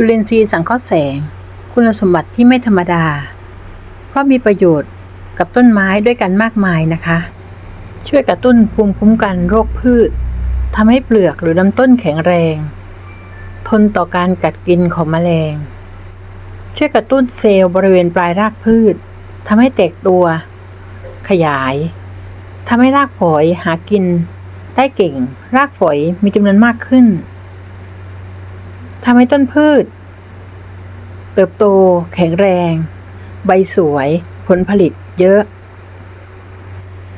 จุลินทรีย์สังเคราะห์แสง คุณสมบัติที่ไม่ธรรมดา เพราะมีประโยชน์กับต้นไม้ด้วยกันมากมายนะคะ ช่วยกระตุ้นภูมิคุ้มกันโรคพืชทำให้เปลือกหรือลำต้นแข็งแรง ทนต่อการกัดกินของแมลง ช่วยกระตุ้นเซลล์บริเวณปลายรากพืชทำให้แตกตัว ขยายทำให้รากฝอยหากิน ได้เก่ง รากฝอยมีจำนวนมากขึ้นทำให้ต้นพืช เติบโต แข็งแรง ใบสวย ผลผลิตเยอะ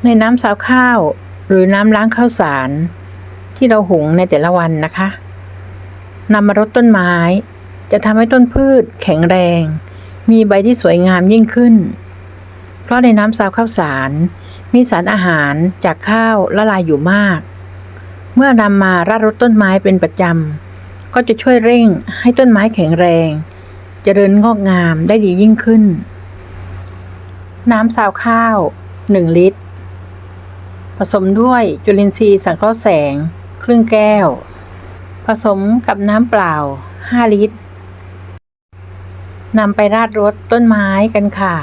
ในน้ำสาวข้าว หรือน้ำล้างข้าวสาร ที่เราหุงในแต่ละวันนะคะนำมารดต้นไม้ จะทำให้ต้นพืช แข็งแรง มีใบที่สวยงามยิ่งขึ้น เพราะในน้ำซาวข้าวสาร มีสารอาหารจากข้าวละลายอยู่มาก เมื่อนำมาราดรดต้นไม้เป็นประจำก็จะช่วยเร่งให้ต้นไม้แข็งแรง เจริญงอกงามได้ดียิ่งขึ้น น้ำซาวข้าว 1 ลิตร ผสมด้วยจุลินทรีย์สังเคราะห์แสง ครึ่งแก้ว ผสมกับน้ำเปล่า 5 ลิตรนำไปราดรดต้นไม้กันค่ะ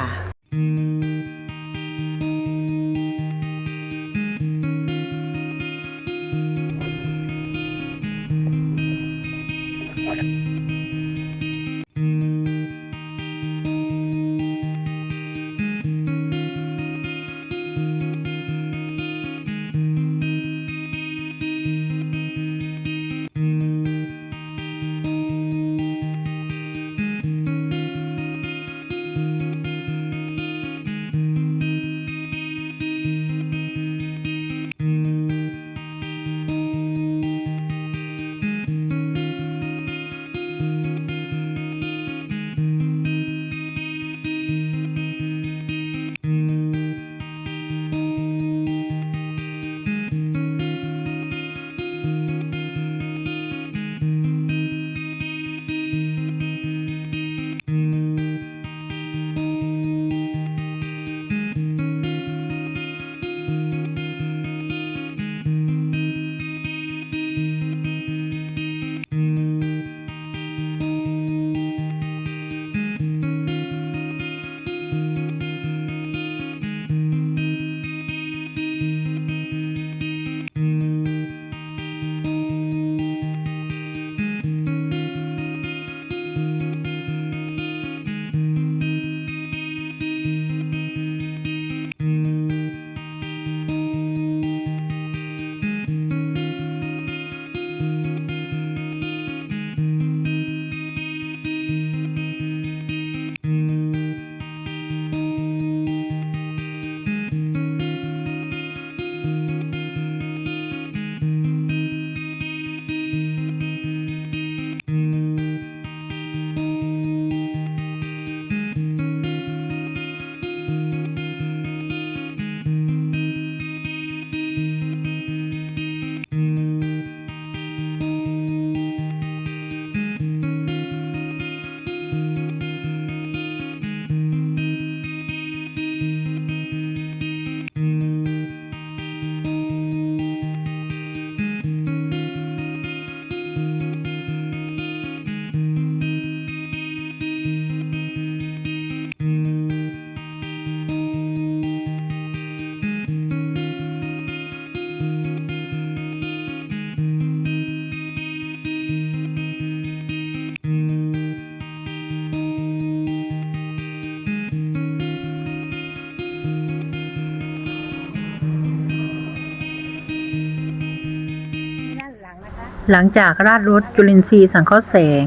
หลังจากราดรดจุลินทรีย์สังเคราะห์แสง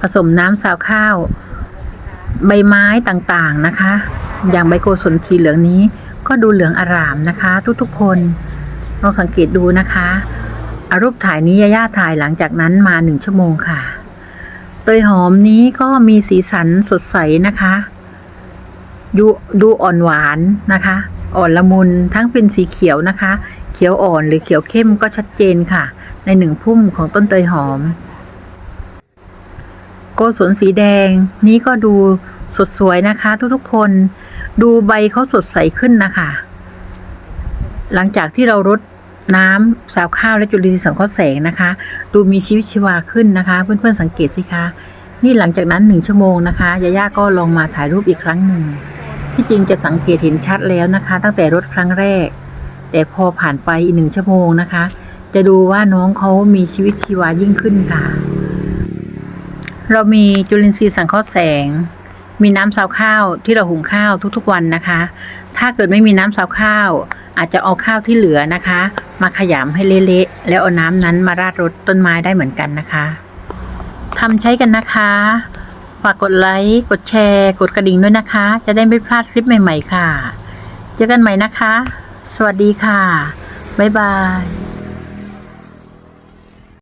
ผสมน้ำซาวข้าว ใบไม้ต่างๆนะคะ อย่างใบโกศลสีเหลืองนี้ ก็ดูเหลืองอารามนะคะ ทุกๆคนลองสังเกตดูนะคะอารูปถ่ายนี้ยาย่าถ่ายหลังจากนั้นมาหนึ่งชั่วโมงค่ะ เตยหอมนี้ก็มีสีสันสดใสนะคะดูดูอ่อนหวานนะคะ อ่อนละมุนทั้งเป็นสีเขียวนะคะ เขียวอ่อนหรือเขียวเข้มก็ชัดเจนค่ะ ในหนึ่งพุ่มของต้นเตยหอม โกศลสีแดงนี้ก็ดูสดสวยนะคะ ทุกๆคน ดูใบเขาสดใสขึ้นนะคะ หลังจากที่เรารดน้ำสาวข้าวและจุลินทรีย์สังเคราะห์แสงนะคะ ดูมีชีวิตชีวาขึ้นนะคะ เพื่อนๆสังเกตสิคะ นี่หลังจากนั้นหนึ่งชั่วโมงนะคะยาย่าก็ลองมาถ่ายรูปอีกครั้งหนึ่งที่จริงจะสังเกตเห็นชัดแล้วนะคะ ตั้งแต่รถครั้งแรก แต่พอผ่านไปอีกหนึ่งชั่วโมงนะคะ จะดูว่าน้องเขามีชีวิตชีวายิ่งขึ้นค่ะ เรามีจุลินทรีย์สังเคราะห์แสง มีน้ำซาวข้าวที่เราหุงข้าวทุกๆวันนะคะ ถ้าเกิดไม่มีน้ำซาวข้าว อาจจะเอาข้าวที่เหลือนะคะ มาขยำให้เละๆแล้วเอาน้ำนั้นมาราดรดต้นไม้ได้เหมือนกันนะคะทำใช้กันนะคะฝากกดไลค์ กดแชร์ กดกระดิ่งด้วยนะคะ จะได้ไม่พลาดคลิปใหม่ ๆ ค่ะ เจอกันใหม่นะคะ สวัสดีค่ะ บ๊ายบาย